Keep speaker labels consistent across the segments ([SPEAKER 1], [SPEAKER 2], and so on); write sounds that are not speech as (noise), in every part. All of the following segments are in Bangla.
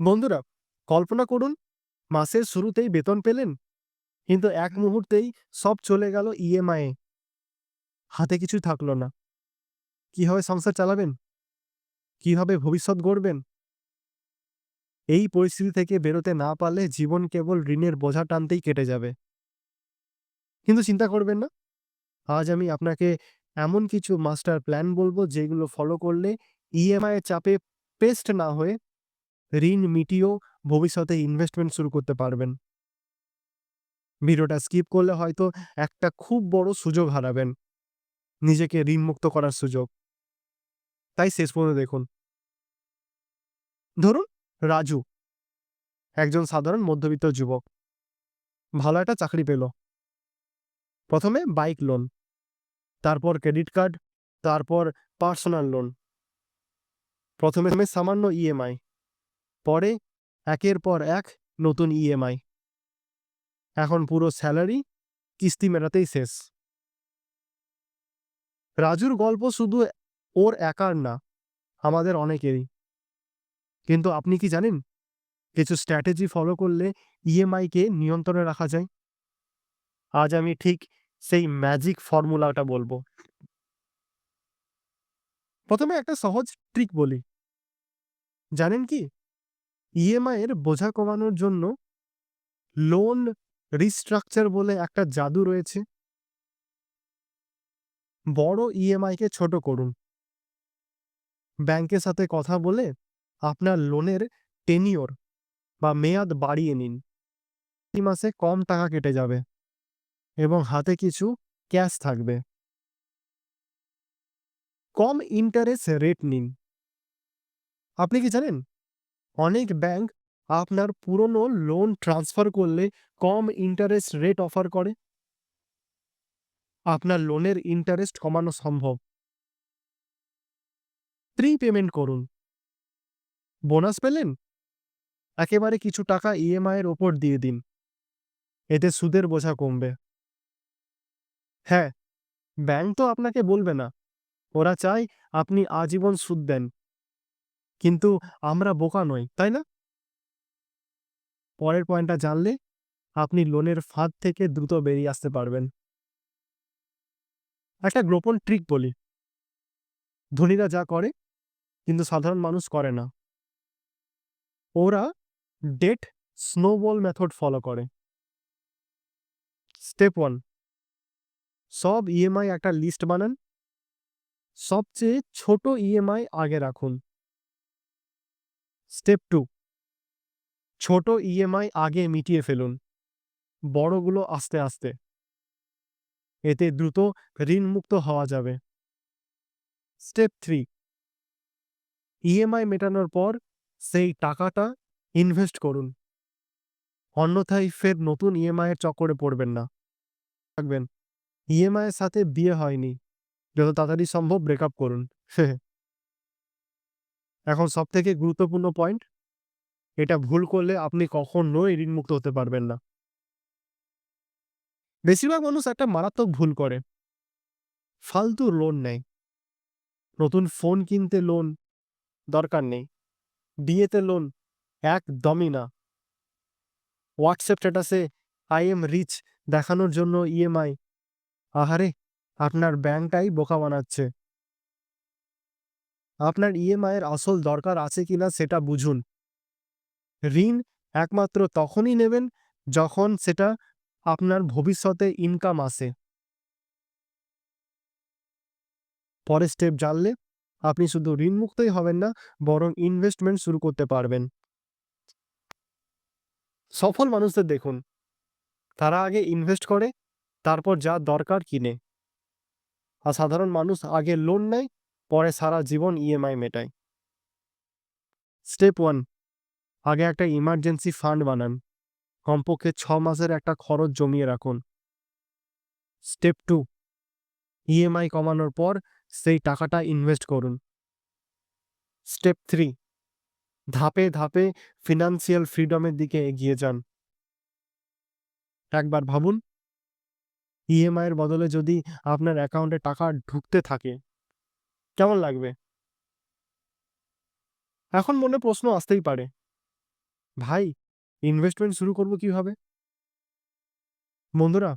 [SPEAKER 1] বন্ধুরা, কল্পনা করুন, মাসের শুরুতেই বেতন পেলেন, কিন্তু এক মুহূর্তেই সব চলে গেল ইএমআই এ। হাতে কিছু থাকল না। কীভাবে সংসার চালাবেন? কীভাবে ভবিষ্যৎ গড়বেন? এই পরিস্থিতি থেকে বেরোতে না পারলে জীবন কেবল ঋণের বোঝা টানতেই কেটে যাবে। কিন্তু চিন্তা করবেন না, আজ আমি আপনাকে এমন কিছু মাস্টার প্ল্যান বলব যেগুলো ফলো করলে ইএমআই এর চাপে পেস্ট না হয়ে ঋণ মিটিয়েও ভবিষ্যতে ইনভেস্টমেন্ট শুরু করতে পারবেন। ভিডিওটা স্কিপ করলে হয়তো একটা খুব বড় সুযোগ হারাবেন। নিজেকে ঋণমুক্ত করার সুযোগ। তাই শেষ পর্যন্ত দেখুন। ধরুন রাজু, একজন সাধারণ মধ্যবিত্ত যুবক। ভালো একটা চাকরি পেল। প্রথমে বাইক লোন তারপর ক্রেডিট কার্ড তারপর পার্সোনাল লোন প্রথমে সামান্য ইএমআই পরে একের পর এক নতুন ইএমআই এখন পুরো স্যালারি কিস্তি মেটাতেই শেষ। রাজুর গল্প শুধু ওর একার না, আমাদের অনেকেরই। কিন্তু আপনি কি জানেন, কিছু স্ট্র্যাটেজি ফলো করলে ইএমআইকে নিয়ন্ত্রণে রাখা যায়? আজ আমি ঠিক সেই ম্যাজিক ফর্মুলাটা বলব। প্রথমে একটা সহজ ট্রিক বলি। জানেন কি? ইএমআই এর বোঝা কমানোর জন্য লোন রিস্ট্রাকচার বলে একটা জাদু রয়েছে। বড় ইএমআইকে ছোট করুন। ব্যাংকের সাথে কথা বলে আপনার লোনের টেনিওর বা মেয়াদ বাড়িয়ে নিন। প্রতি মাসে কম টাকা কেটে যাবে এবং হাতে কিছু ক্যাশ থাকবে। কম ইন্টারেস্ট রেট নিন। আপনি কি জানেন? অনেক ব্যাংক আপনার পুরনো লোন ট্রান্সফার করলে কম ইন্টারেস্ট রেট অফার করে। আপনার লোনের ইন্টারেস্ট কমানো সম্ভব। প্রি পেমেন্ট করুন। বোনাস পেলেন? একেবারে কিছু টাকা ইএমআই এর ওপর দিয়ে দিন। এতে সুদের বোঝা কমবে। হ্যাঁ ব্যাংক তো আপনাকে বলবে না। ওরা চায় আপনি আজীবন সুদ দেন। কিন্তু আমরা বোকা নই, তাই না? পরের পয়েন্টটা জানলে আপনি লোনের ফাঁদ থেকে দ্রুত বেরিয়ে আসতে পারবেন। একটা গোপন ট্রিক বলি। ধনীরা যা করে, কিন্তু সাধারণ মানুষ করে না। ওরা ডেট স্নোবল মেথড ফলো করে। স্টেপ ওয়ান, সব ইএমআই একটা লিস্ট বানান। সবচেয়ে ছোট ইএমআই আগে রাখুন। Step two. ছোট ইএমআই আগে মিটিয়ে ফেলুন। বড়গুলো আস্তে আস্তে। এতে দ্রুত ঋণমুক্ত হওয়া যাবে। Step three. ইএমআই মেটানোর পর সেই টাকাটা ইনভেস্ট করুন। অন্যথায় ফের নতুন ইএমআই এর চক্করে পড়বেন না। থাকবেন। ইএমআই এর সাথে বিয়ে হয়নি। যত তাড়াতাড়ি সম্ভব ব্রেকআপ করুন। (laughs) এখন সব থেকে গুরুত্বপূর্ণ পয়েন্ট এটা ভুল করলে আপনি কখনোই ঋণমুক্ত হতে পারবেন না। বেশিরভাগ মানুষ একটা মারাত্মক ভুল করে। ফালতু লোন নেয়। নতুন ফোন কিনতে লোন দরকার নেই। বিয়েতে লোন একদমই না। হোয়াটসঅ্যাপ স্ট্যাটাসে আই এম রিচ দেখানোর জন্য ইএমআই আহারে, আপনার ব্যাংকটাই বোকা বানাচ্ছে। আপনার ইএমআই এর আসল দরকার আছে কিনা সেটা বুঝুন। ঋণ একমাত্র তখনই নেবেন যখন সেটা আপনার ভবিষ্যতে ইনকাম আসে পরের স্টেপ জানলে আপনি শুধু ঋণমুক্তই হবেন না, বরং ইনভেস্টমেন্ট শুরু করতে পারবেন। সফল মানুষদের দেখুন, তারা আগে ইনভেস্ট করে, তারপর যা দরকার কিনে। আর সাধারণ মানুষ আগে লোন নেয় পরে সারা জীবন ইএমআই মেটায় স্টেপ ওয়ান আগে একটা ইমার্জেন্সি ফান্ড বানান। কমপক্ষে ছ মাসের একটা খরচ জমিয়ে রাখুন। স্টেপ টু ইএমআই কমানোর পর সেই টাকাটা ইনভেস্ট করুন। স্টেপ থ্রি ধাপে ধাপে ফিনান্সিয়াল ফ্রিডমের দিকে এগিয়ে যান। একবার ভাবুন ইএমআই এর বদলে যদি আপনার অ্যাকাউন্টে টাকা ঢুকতে থাকে কেমন লাগবে এখন মনে প্রশ্ন আসতেই পারে ভাই ইনভেস্টমেন্ট শুরু করব কীভাবে? বন্ধুরা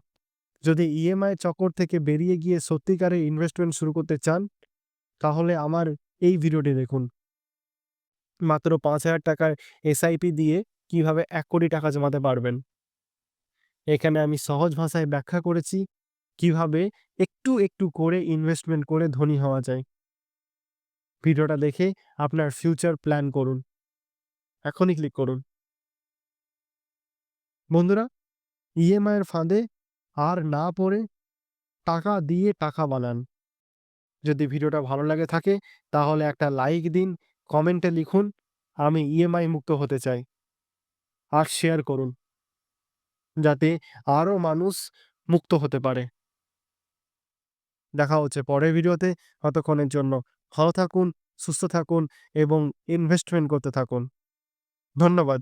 [SPEAKER 1] যদি ইএমআই চক্কর থেকে বেরিয়ে গিয়ে সত্যিকারের ইনভেস্টমেন্ট শুরু করতে চান তাহলে আমার এই ভিডিওটি দেখুন। মাত্র ৫,০০০ টাকার এসআইপি দিয়ে কীভাবে এক কোটি টাকা জমাতে পারবেন। এখানে আমি সহজ ভাষায় ব্যাখ্যা করেছি কীভাবে একটু, একটু করে ইনভেস্টমেন্ট করে ধনী হওয়া যায়। ভিডিওটা দেখে আপনার ফিউচার প্ল্যান করুন। এখনই ক্লিক করুন। বন্ধুরা ইএমআই এর ফাঁদে আর না পড়ে টাকা দিয়ে টাকা বানান। যদি ভিডিওটা ভালো লাগে থাকে তাহলে একটা লাইক দিন, কমেন্টে লিখুন আমি ইএমআই মুক্ত হতে চাই। আর শেয়ার করুন। যাতে আরও মানুষ মুক্ত হতে পারে। দেখা হচ্ছে পরের ভিডিওতে। ততক্ষণের জন্য ভালো থাকুন, সুস্থ থাকুন এবং ইনভেস্টমেন্ট করতে থাকুন। ধন্যবাদ।